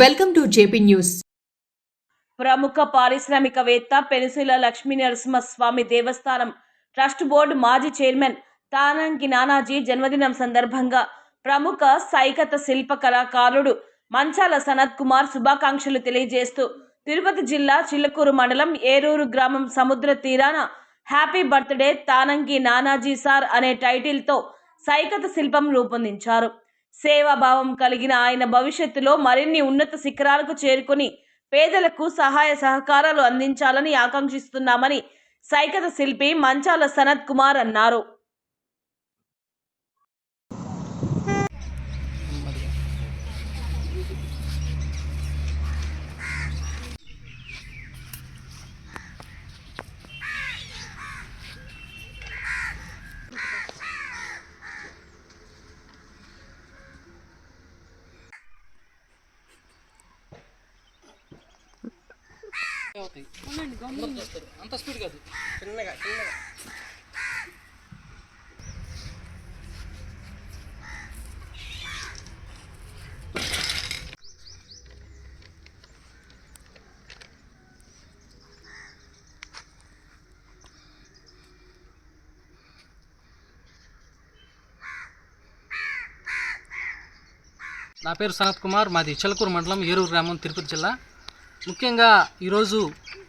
Welcome to JP news. ప్రముఖ పారిశ్రామికవేత్త పెనుసిల లక్ష్మీ నరసింహస్వామి దేవస్థానం ట్రస్ట్ బోర్డు మాజీ చైర్మన్ తానంకి నానాజీ జన్మదినం సందర్భంగా ప్రముఖ సైకత శిల్ప కళాకారుడు మంచాల సనత్ కుమార్ శుభాకాంక్షలు తెలియజేస్తూ తిరుపతి జిల్లా చిల్లకూరు మండలం ఏరూరు గ్రామం సముద్ర తీరాన happy birthday Tananki Nanaji sir అనే టైటిల్తో సైకత శిల్పం రూపొందించారు. సేవాభావం కలిగిన ఆయన భవిష్యత్తులో మరిన్ని ఉన్నత శిఖరాలకు చేరుకుని పేదలకు సహాయ సహకారాలు అందించాలని ఆకాంక్షిస్తున్నామని సైకత శిల్పి మంచాల సనత్ కుమార్ అన్నారు. అవుతాయి. అంత స్పీడ్ కాదు. చిన్నగా చిన్నగా. నా పేరు సనత్ కుమార్ మాది చిలకూరు మండలం ఏరూరు గ్రామం తిరుపతి జిల్లా. ముఖ్యంగా ఈరోజు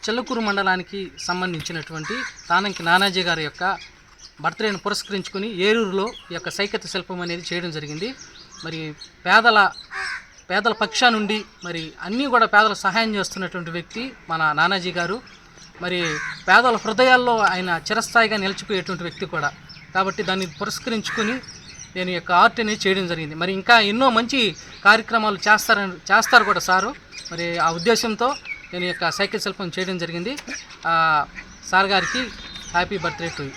చెల్లకూరు మండలానికి సంబంధించినటువంటి తానంకి నానాజీ గారి యొక్క బర్త్డేను పురస్కరించుకుని ఏరూరులో ఈ యొక్క సైకత శిల్పం అనేది చేయడం జరిగింది. మరి పేదల పేదల పక్షా నుండి మరి అన్నీ కూడా పేదల సహాయం చేస్తున్నటువంటి వ్యక్తి మన నానాజీ గారు. మరి పేదల హృదయాల్లో ఆయన చిరస్థాయిగా నిలిచిపోయేటువంటి వ్యక్తి కూడా. కాబట్టి దాన్ని పురస్కరించుకొని నేను యొక్క ఆర్ట్ అనేది చేయడం జరిగింది. మరి ఇంకా ఎన్నో మంచి కార్యక్రమాలు చేస్తారని చేస్తారు కూడా సారు. మరి ఆ ఉద్దేశంతో నేను యొక్క సైకిల్ శిల్పం చేయడం జరిగింది. సార్ గారికి హ్యాపీ బర్త్డే టు యూ.